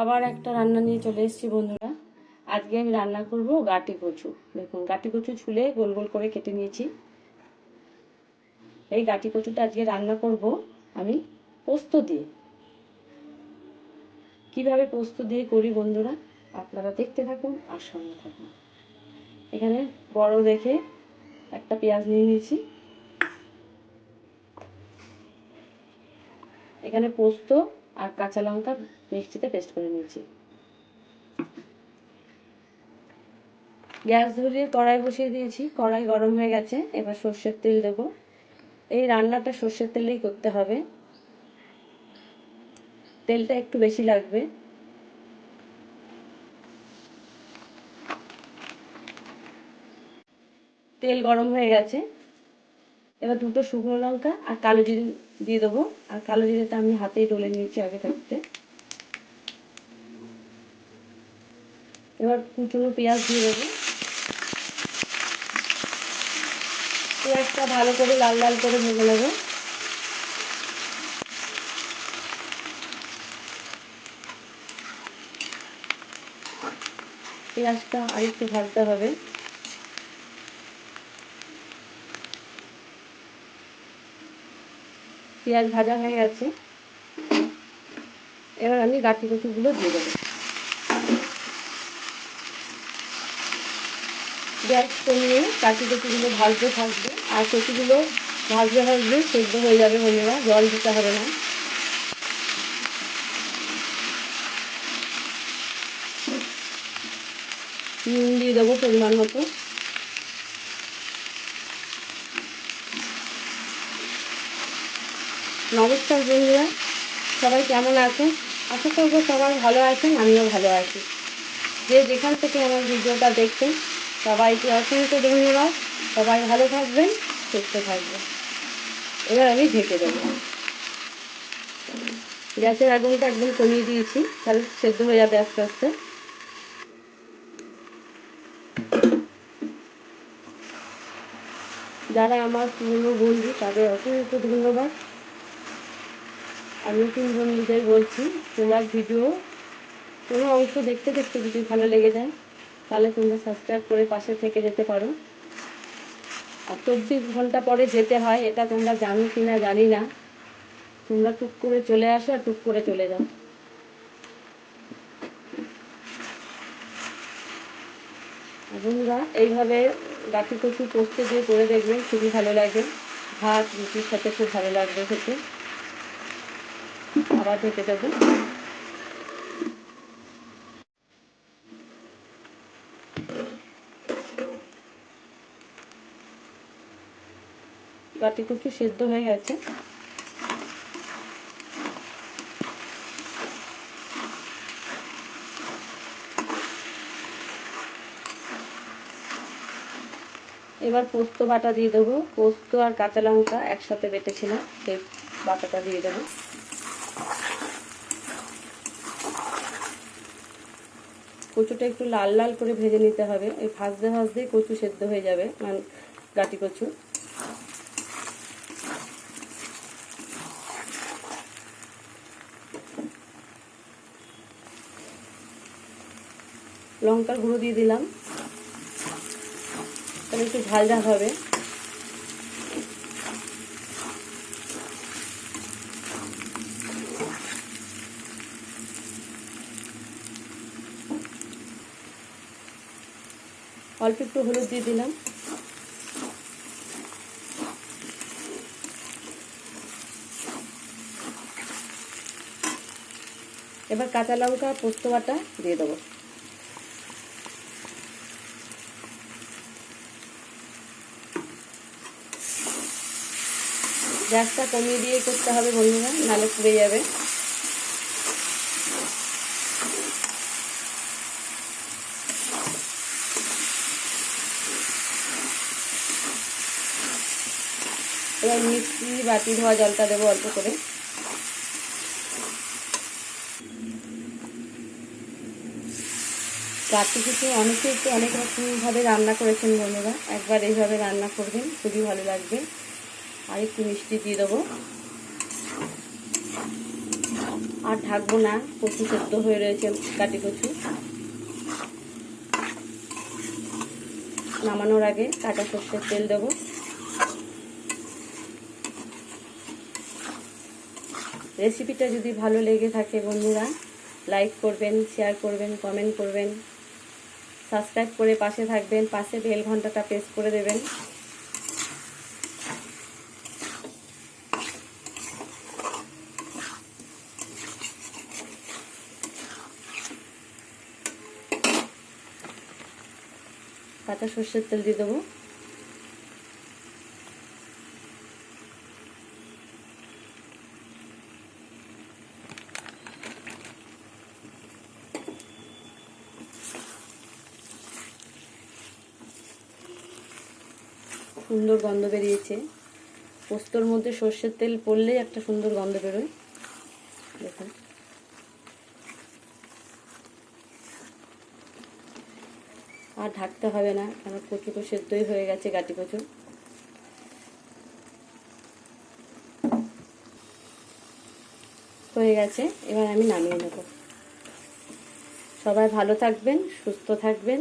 আবার একটা রান্না নিয়ে চলে এসেছি বন্ধুরা। আজকে আমি রান্না করব গাটি কচু। দেখুন, গাটি কচু ছুলে গোল গোল করে কেটে নিয়েছি। এই গাটি কচুটা আজকে রান্না করব আমি পোস্ত দিয়ে। কীভাবে পোস্ত দিয়ে করি বন্ধুরা, আপনারা দেখতে থাকুন আর সঙ্গে থাকুন। এখানে বড় দেখে একটা পেঁয়াজ নিয়ে নিয়েছি। এখানে পোস্ত আর কাঁচা লঙ্কা মিক্সিতে পেস্ট করে নিয়েছি। গ্যাস ধরিয়ে কড়াই বসিয়ে দিয়েছি, কড়াই গরম হয়ে গেছে, এবার সর্ষের তেল দেবো। এই রান্নাটা সর্ষের তেলেই করতে হবে। তেলটা একটু বেশি লাগবে। তেল গরম হয়ে গেছে। এবার দুটো শুকনো লঙ্কা আর কালো জিরে দিয়ে দেবো। আর কালো জিরেটা আমি হাতেই ডলে নিয়েছি আগে থাকতে। এবার কুচনো পেঁয়াজ দিয়ে দেবো। পেঁয়াজটা ভালো করে লাল লাল করে ভেজে নেব। পেঁয়াজটা আরেকটু ভাজতে হবে। পেঁয়াজ ভাজা হয়ে গেছে। এবার আমি গাঠি কচুগুলো দিয়ে দেবো। গ্যাস কমিয়ে কাটি কচুগুলো ভাজতে থাকবে। আর কচুগুলো ভাজতে ভাজবে সেদ্ধ হয়ে যাবে বন্ধুরা, জল দিতে হবে না। নুন দিয়ে দেবো পরিমাণ মতো। নমস্কার বন্ধুরা, সবাই কেমন আছেন? আশা করব সবাই ভালো আছেন, আমিও ভালো আছি। যে যেখান থেকে আমার ভিডিওটা দেখছেন সবাইকে অসংখ্য ধন্যবাদ। সবাই ভালো থাকবেন, সুস্থ থাকবেন। এবার আমি ঢেকে দেবো। গ্যাসের আগুনটা একদম কমিয়ে দিয়েছি, তাহলে সেদ্ধ হয়ে যাবে আস্তে আস্তে। যারা আমার পুরনো বন্ধু, তাদের অসংখ্য ধন্যবাদ। আমি নতুন বন্ধুদের বলছি, তোমার ভিডিও কোনো অংশ দেখতে দেখতে যদি ভালো লেগে যায় তাহলে তোমরা সাবস্ক্রাইব করে পাশে থেকে যেতে পারো। আর চব্বিশ ঘণ্টা পরে যেতে হয়, এটা তোমরা জানো কি না জানি না। তোমরা টুক করে চলে আসো আর টুক করে চলে যাও। বন্ধুরা, এইভাবে গাঠি কচু পোস্তে দিয়ে করে দেখবেন খুবই ভালো লাগে। ভাত, রুটির সাথে খুব ভালো লাগবে খেতে। আবার ঢেকে দেবো গাটি কচু সেদ্ধ হয়ে গেছে। এবার পোস্ত বাটা দিয়ে দেবো। পোস্ত আর কাঁচা লঙ্কা একসাথে বেটেছিলাম, সেই বাটাটা দিয়ে দেবো। কচুটা একটু লাল লাল করে ভেজে নিতে হবে। এই ভাজতে ভাজতে কচু সেদ্ধ হয়ে যাবে মানে গাটি কচু। লঙ্কার গুঁড়ো দিয়ে দিলাম। তাহলে একটু ঝাল ঝাল হবে। অল্প একটু হলুদ দিয়ে দিলাম। এবার কাঁচা লঙ্কা, পোস্ত বাটা দিয়ে দেবো। গ্যাসটা কমিয়ে দিয়ে করতে হবে বন্ধুরা নালে পুড়ে যাবে। এবার মিক্সি বাটি ধোয়া জলটা দেবো অল্প করে। রাত্রি কিছু অনেকে একটু অনেক রকমভাবে রান্না করেছেন বন্ধুরা, একবার এইভাবে রান্না করবেন, খুবই ভালো লাগবে। আর একটু মিষ্টি দিয়ে দেবো। আর ঢাকবো না, কচু সেদ্ধ হয়ে রয়েছে, কাটি কচু। নামানোর আগে কাটা সর্ষের তেল দেবো। রেসিপিটা যদি ভালো লেগে থাকে বন্ধুরা, লাইক করবেন, শেয়ার করবেন, কমেন্ট করবেন। সাবস্ক্রাইব করে পাশে থাকবেন, পাশে বেল ঘন্টাটা প্রেস করে দেবেন। কাঁচা সর্ষের তেল দিয়ে দেবো। সুন্দর গন্ধ বেরিয়েছে। পোস্তর মধ্যে সর্ষের তেল পড়লেই একটা সুন্দর গন্ধ বেরোয়। দেখুন। আর ঢাকতে হবে না, কারণ কচু তো সেদ্ধই হয়ে গেছে, গাটি কচু। হয়ে গেছে, এবার আমি নামিয়ে নেব। সবাই ভালো থাকবেন, সুস্থ থাকবেন।